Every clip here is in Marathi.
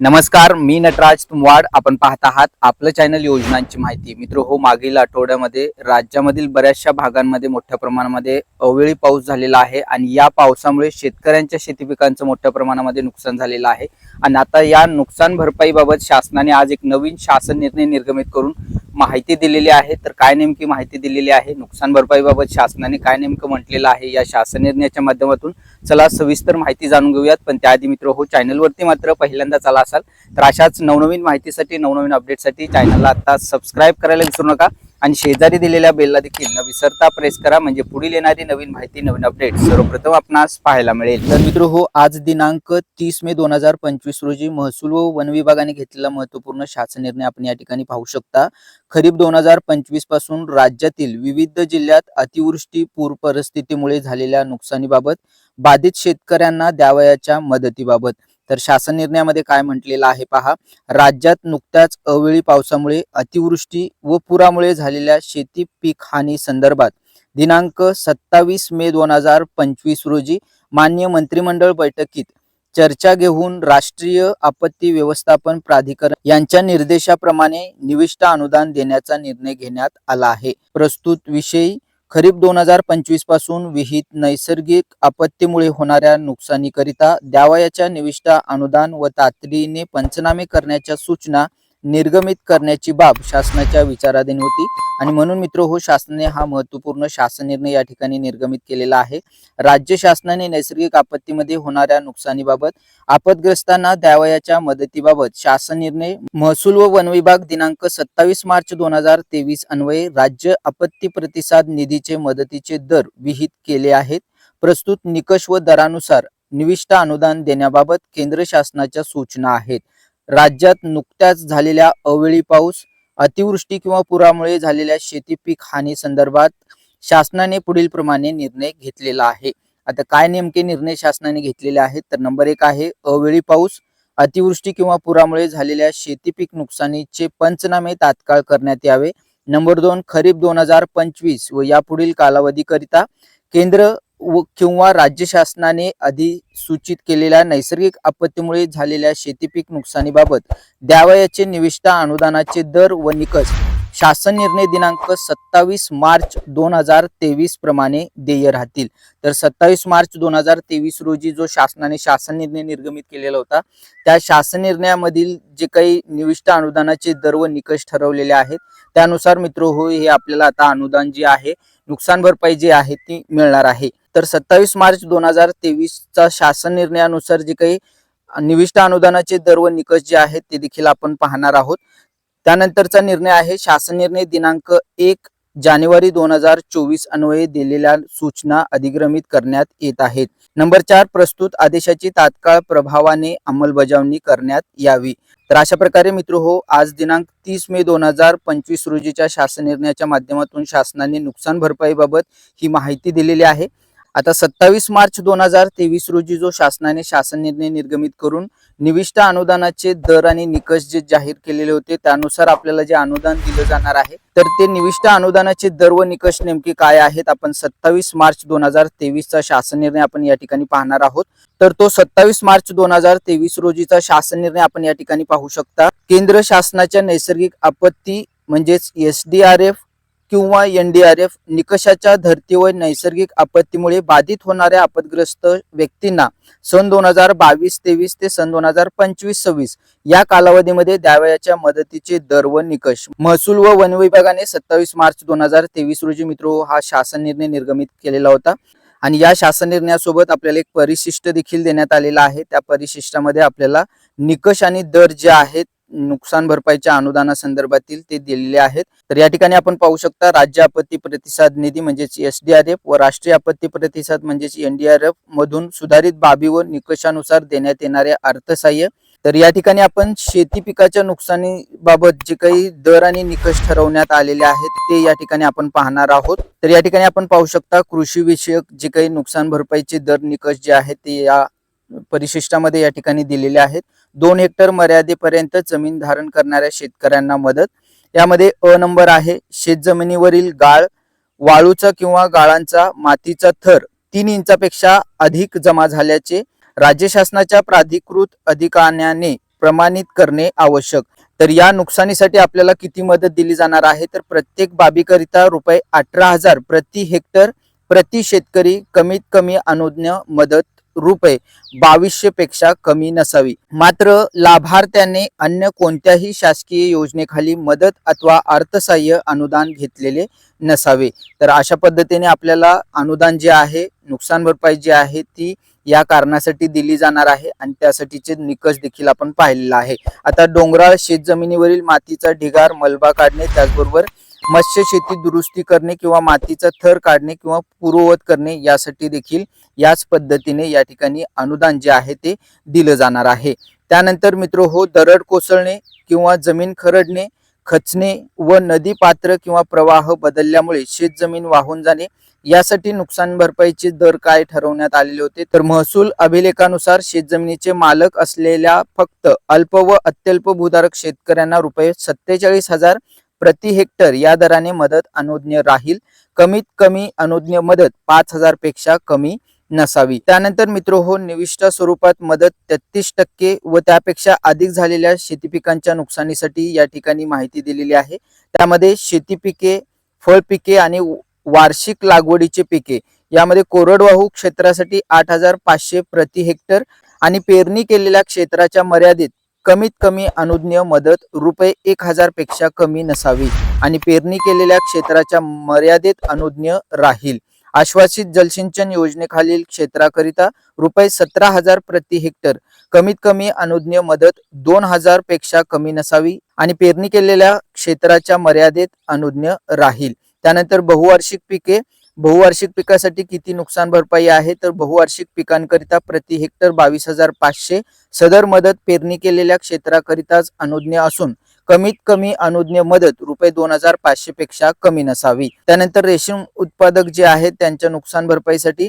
नमस्कार मी नटराज तुमवाड. आपण पाहत आहात आपलं चॅनल योजनांची माहिती. मित्र हो मागील आठवड्यामध्ये राज्यामधील बऱ्याचशा भागांमध्ये मोठ्या प्रमाणामध्ये अवेळी पाऊस झालेला आहे आणि या पावसामुळे शेतकऱ्यांच्या शेती पिकांचं मोठ्या प्रमाणामध्ये नुकसान झालेलं आहे. आणि आता या नुकसान भरपाईबाबत शासनाने आज एक नवीन शासन निर्णय निर्गमित करून माहिती दिलेली आहे तर काय नेमकी माहिती दिलेली आहे नुकसान भरपाईबाबत शासनाने काय नेमकं म्हटलेलं आहे या शासन निर्णयाच्या माध्यमातून चला सविस्तर माहिती जाणून घेऊयात. पण त्याआधी मित्र हो चॅनलवरती मात्र पहिल्यांदा चला असाल तर अशाच नवनवीन माहितीसाठी नवनवीन अपडेटसाठी चॅनलला आता सबस्क्राईब करायला विसरू नका. आणि शेजारी दिलेल्या बेलला देखील न विसरता प्रेस करा. म्हणजे पुढील येणारी नवीन माहिती नवीन अपडेट सर्वप्रथम आपणास पाहायला मिळेल. तर मित्र हो आज दिनांक तीस मे दोन हजार पंचवीस रोजी महसूल व वन विभागाने घेतलेला महत्त्वपूर्ण शासन निर्णय आपण या ठिकाणी पाहू शकता. खरीप दोन हजार पंचवीसपासून राज्यातील विविध जिल्ह्यात अतिवृष्टी पूर परिस्थितीमुळे झालेल्या नुकसानीबाबत बाधित शेतकऱ्यांना द्यावयाच्या मदतीबाबत. तर शासन निर्णयामध्ये काय म्हटलेलं आहे पहा. राज्यात नुकत्याच अवेळी पावसामुळे अतिवृष्टी व पुरामुळे झालेल्या शेती पीक हानी संदर्भात दिनांक सत्तावीस मे दोन हजार पंचवीस रोजी मान्य मंत्रिमंडळ बैठकीत चर्चा घेऊन राष्ट्रीय आपत्ती व्यवस्थापन प्राधिकरण यांच्या निर्देशाप्रमाणे निविष्ट अनुदान देण्याचा निर्णय घेण्यात आला आहे. प्रस्तुत विषयी खरीप दोन हजार पंचवीसपासून विहित नैसर्गिक आपत्तीमुळे होणाऱ्या नुकसानीकरिता द्यावयाच्या निविष्टा अनुदान व तातडीने पंचनामे करण्याच्या सूचना निर्गमित करण्याची बाब शासनाच्या विचाराधीन होती. आणि म्हणून मित्र हो शासनाने हा महत्त्वपूर्ण शासन निर्णय या ठिकाणी निर्गमित केलेला आहे. राज्य शासनाने नैसर्गिक आपत्तीमध्ये होणाऱ्या नुकसानीबाबत आपदग्रस्तांना द्यावयाच्या मदतीबाबत शासन निर्णय महसूल व वन विभाग दिनांक सत्तावीस मार्च दोन हजार तेवीस अन्वये राज्य आपत्ती प्रतिसाद निधीचे मदतीचे दर विहित केले आहेत. प्रस्तुत निकष व दरानुसार निविष्ट अनुदान देण्याबाबत केंद्र शासनाच्या सूचना आहेत. राज्यात नुकत्याच झालेल्या अवेळी पाऊस अतिवृष्टी किंवा पुरामुळे झालेल्या शेती पीक हानी संदर्भात शासनाने पुढील प्रमाणे निर्णय घेतलेला आहे. आता काय नेमके निर्णय शासनाने घेतलेले आहेत? तर नंबर एक आहे अवेळी पाऊस अतिवृष्टी किंवा पुरामुळे झालेल्या शेती पीक नुकसानीचे पंचनामे तात्काळ करण्यात यावे. नंबर दोन खरीप दोन हजार पंचवीस व यापुढील कालावधीकरिता केंद्र व किंवा राज्य शासनाने अधिसूचित केलेल्या नैसर्गिक आपत्तीमुळे झालेल्या शेतीपीक नुकसानीबाबत द्यावयाचे निविष्ठा अनुदानाचे दर व निकष शासन निर्णय दिनांक सत्तावीस मार्च दोन हजार तेवीस प्रमाणे देय राहतील. तर सत्तावीस मार्च दोन हजार तेवीस रोजी जो शासनाने शासन निर्णय निर्गमित केलेला होता त्या शासन निर्णयामधील जे काही निविष्ट अनुदानाचे दर व निकष ठरवलेले आहेत त्यानुसार मित्र हो हे आपल्याला आता अनुदान जे आहे नुकसान भरपाई जी आहे ती मिळणार आहे. तर सत्तावीस मार्च दोन हजार तेवीसचा शासन निर्णयानुसार जे काही निविष्ट अनुदानाचे दर व निकष जे आहेत ते देखील आपण पाहणार आहोत. त्यानंतरचा निर्णय आहे शासन निर्णय दिनांक एक जानेवारी दोन हजार चोवीस अन्वये दिलेल्या सूचना अधिग्रमित करण्यात येत आहेत. नंबर चार प्रस्तुत आदेशाची तात्काळ प्रभावाने अंमलबजावणी करण्यात यावी. तर अशा प्रकारे मित्र हो आज दिनांक तीस मे दोन हजार पंचवीस रोजीच्या शासन निर्णयाच्या माध्यमातून शासनाने नुकसान भरपाईबाबत ही माहिती दिलेली आहे. आता सत्तावीस मार्च दोन हजार तेवीस रोजी जो शासनाने शासन निर्णय निर्गमित करून निविष्ट अनुदानाचे दर आणि निकष जे जाहीर केलेले होते त्यानुसार आपल्याला जे अनुदान दिलं जाणार आहे तर ते निविष्ट अनुदानाचे दर व निकष नेमके काय आहेत आपण सत्तावीस मार्च दोन हजार तेवीसचा शासन निर्णय आपण या ठिकाणी पाहणार आहोत. तर तो सत्तावीस मार्च दोन हजार तेवीस रोजीचा शासन निर्णय आपण या ठिकाणी पाहू शकता. केंद्र शासनाच्या नैसर्गिक आपत्ती म्हणजेच एस डी आर एफ किंवा एनडीआरएफ निकषाच्या धर्ती व नैसर्गिक आपत्तीमुळे बाधित होणाऱ्या आपदग्रस्त व्यक्तींना सन दोन हजार बावीस तेवीस ते सन दोन हजार पंचवीस सव्वीस या कालावधीमध्ये द्यावयाच्या मदतीचे दर व निकष. महसूल व वन विभागाने सत्तावीस मार्च दोन हजार तेवीस रोजी मित्रो हा शासन निर्णय निर्गमित केलेला होता. आणि या शासन निर्णयासोबत आपल्याला एक परिशिष्ट देखील देण्यात आलेला आहे. त्या परिशिष्टामध्ये आपल्याला निकष आणि दर जे आहेत नुकसान भरपाईच्या अनुदानासंदर्भातील ते दिलेले आहेत. तर या ठिकाणी आपण पाहू शकता राज्य आपत्ती प्रतिसाद निधी म्हणजेच एस डी आर एफ व राष्ट्रीय आपत्ती प्रतिसाद म्हणजेच एनडीआरएफ मधून सुधारित बाबी व निकषानुसार देण्यात येणारे अर्थसहाय्य. तर या ठिकाणी आपण शेती पिकाच्या नुकसानीबाबत जे काही दर आणि निकष ठरवण्यात आलेले आहेत ते या ठिकाणी आपण पाहणार आहोत. तर या ठिकाणी आपण पाहू शकता कृषी विषयक जे काही नुकसान भरपाईचे दर निकष जे आहेत ते या परिशिष्टामध्ये या ठिकाणी दिलेले आहेत. दोन हेक्टर मर्यादेपर्यंत जमीन धारण करणाऱ्या शेतकऱ्यांना मदत. यामध्ये अ नंबर आहे शेतजमिनीवरील गाळ वाळूचा किंवा गाळांचा मातीचा थर तीन इंचापेक्षा अधिक जमा झाल्याचे राज्य शासनाच्या प्राधिकृत अधिकाऱ्याने प्रमाणित करणे आवश्यक. तर या नुकसानीसाठी आपल्याला किती मदत दिली जाणार आहे? तर प्रत्येक बाबीकरिता रुपये अठरा हजार प्रति हेक्टर प्रति शेतकरी कमीत कमी अनुज्ञ मदत रुपये बावीसशे पेक्षा कमी नसावी. मात्र लाभार्थ्याने अन्य कोणत्याही शासकीय योजनेखाली मदत अथवा अर्थसहाय्य अनुदान घेतलेले नसावे. तर अशा पद्धतीने आपल्याला अनुदान जे आहे नुकसान भरपाई जी आहे ती या कारणासाठी दिली जाणार आहे आणि त्यासाठीचे निकष देखील आपण पाहिलेला आहे. आता डोंगराळ शेतजमिनीवरील मातीचा ढिगार मलबा काढणे त्याचबरोबर मत्स्य शेती दुरुस्ती करणे किंवा मातीचा थर काढणे किंवा पूर्ववत करणे यासाठी देखील याच पद्धतीने या ठिकाणी अनुदान जे आहे ते दिलं जाणार आहे. त्यानंतर मित्र हो दरड कोसळणे किंवा जमीन खरडणे खचणे व नदी पात्र किंवा प्रवाह बदलल्यामुळे शेतजमीन वाहून जाणे यासाठी नुकसान भरपाईचे दर काय ठरवण्यात आलेले होते? तर महसूल अभिलेखानुसार शेतजमिनीचे मालक असलेल्या फक्त अल्प व अत्यल्प भूधारक शेतकऱ्यांना रुपये सत्तेचाळीस हजार प्रति हेक्टर या दराने मदत अनुज्ञ राहील. कमीत कमी अनुज्ञ मदत पाच हजारपेक्षा कमी नसावी. त्यानंतर मित्र हो निविष्ट स्वरूपात मदत तेहतीस टक्के व त्यापेक्षा अधिक झालेल्या शेती पिकांच्या नुकसानीसाठी या ठिकाणी माहिती दिलेली आहे. त्यामध्ये शेती पिके फळपिके आणि वार्षिक लागवडीचे पिके. यामध्ये कोरडवाहू क्षेत्रासाठी आठ हजार पाचशे प्रति हेक्टर आणि पेरणी केलेल्या क्षेत्राच्या मर्यादित कमीत कमी अनुज्ञ मदत रुपये एक हजारपेक्षा कमी नसावी आणि पेरणी केलेल्या क्षेत्राच्या मर्यादित अनुज्ञ राहील. आश्वासित जलसिंचन योजनेखालील क्षेत्राकरिता रुपये सतरा हजार प्रति हेक्टर कमीत कमी अनुज्ञ मदत दोन हजारपेक्षा कमी नसावी आणि पेरणी केलेल्या क्षेत्राच्या मर्यादेत अनुज्ञ राहील. त्यानंतर बहुवार्षिक पिके बहुवार्षिक पिकासाठी किती नुकसान भरपाई आहे? तर बहुवार्षिक पिकांकरिता प्रति हेक्टर बावीस हजार पाचशे. सदर मदत पेरणी केलेल्या क्षेत्राकरिताच अनुज्ञ असून कमीत कमी अनुज्ञ मदत रुपये दोन हजार पाचशे पेक्षा कमी नसावी. त्यानंतर रेशीम उत्पादक जे आहेत त्यांच्या नुकसान भरपाईसाठी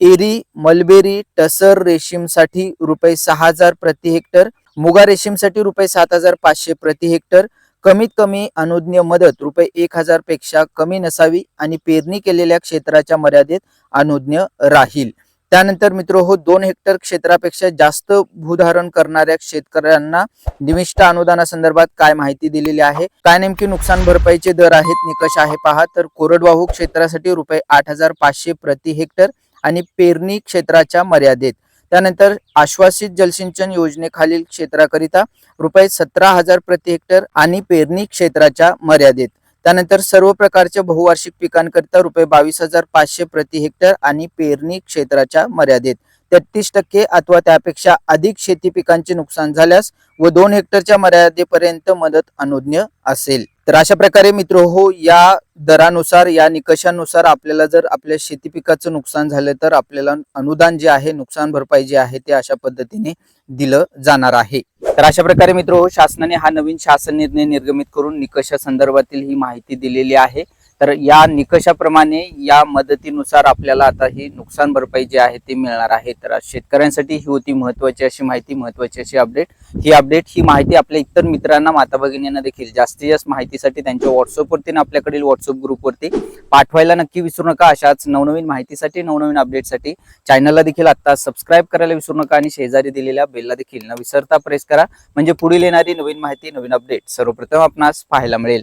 एरी मलबेरी टसर रेशीमसाठी रुपये सहा हजार प्रति हेक्टर मुगा रेशीमसाठी रुपये सात हजार पाचशे प्रति हेक्टर कमीत कमी अनुज्ञ मदत रुपये एक हजारपेक्षा कमी नसावी आणि पेरणी केलेल्या क्षेत्राच्या मर्यादेत अनुज्ञ राहील. त्यानंतर मित्र हो दोन हेक्टर क्षेत्रापेक्षा जास्त भूधारण करणाऱ्या शेतकऱ्यांना निविष्ट अनुदानासंदर्भात काय माहिती दिलेली आहे? काय नेमकी नुकसान भरपाईचे दर आहेत? निकष आहे पहा. तर कोरडवाहू क्षेत्रासाठी रुपये आठ हजार पाचशे प्रति हेक्टर आणि पेरणी क्षेत्राच्या मर्यादेत. त्यानंतर आश्वासित जलसिंचन योजनेखालील क्षेत्राकरिता रुपये सतरा हजार प्रति हेक्टर आणि पेरणी क्षेत्राच्या मर्यादेत. त्यानंतर सर्व प्रकारच्या बहुवार्षिक पिकांकरिता रुपये बावीस हजार पाचशे प्रति हेक्टर आणि पेरणी क्षेत्राच्या मर्यादेत. तेहतीस टक्के अथवा त्यापेक्षा अधिक शेती पिकांचे नुकसान झाल्यास व दोन हेक्टरच्या मर्यादेपर्यंत मदत अनुज्ञ असेल. तर अशा प्रकारे मित्र हो या दरानुसार या निकषानुसार आपल्याला जर आपल्या शेती पिकाचं नुकसान झालं तर आपल्याला अनुदान जे आहे नुकसान भरपाई जे आहे ते अशा पद्धतीने दिलं जाणार आहे. तर अशा प्रकारे मित्र हो शासनाने हा नवीन शासन निर्णय निर्गमित करून निकषा संदर्भातील ही माहिती दिलेली आहे. तर या निकषाप्रमाणे या मदतीनुसार आपल्याला आता ही नुकसान भरपाई जी आहे ती मिळणार आहे. तर शेतकऱ्यांसाठी ही होती महत्वाची अशी माहिती महत्वाची अशी अपडेट ही अपडेट ही माहिती आपल्या इतर मित्रांना माता भगिनींना देखील. जास्तीत जास्त माहितीसाठी त्यांच्या व्हॉट्सअपवरती आणि आपल्याकडील व्हॉट्सअप ग्रुपवरती पाठवायला नक्की विसरू नका. अशाच नवनवीन माहितीसाठी नवनवीन अपडेटसाठी चॅनलला देखील आता सबस्क्राईब करायला विसरू नका आणि शेजारी दिलेल्या बेलला देखील न विसरता प्रेस करा. म्हणजे पुढील येणारी नवीन माहिती नवीन अपडेट सर्वप्रथम आपणास पाहायला मिळेल.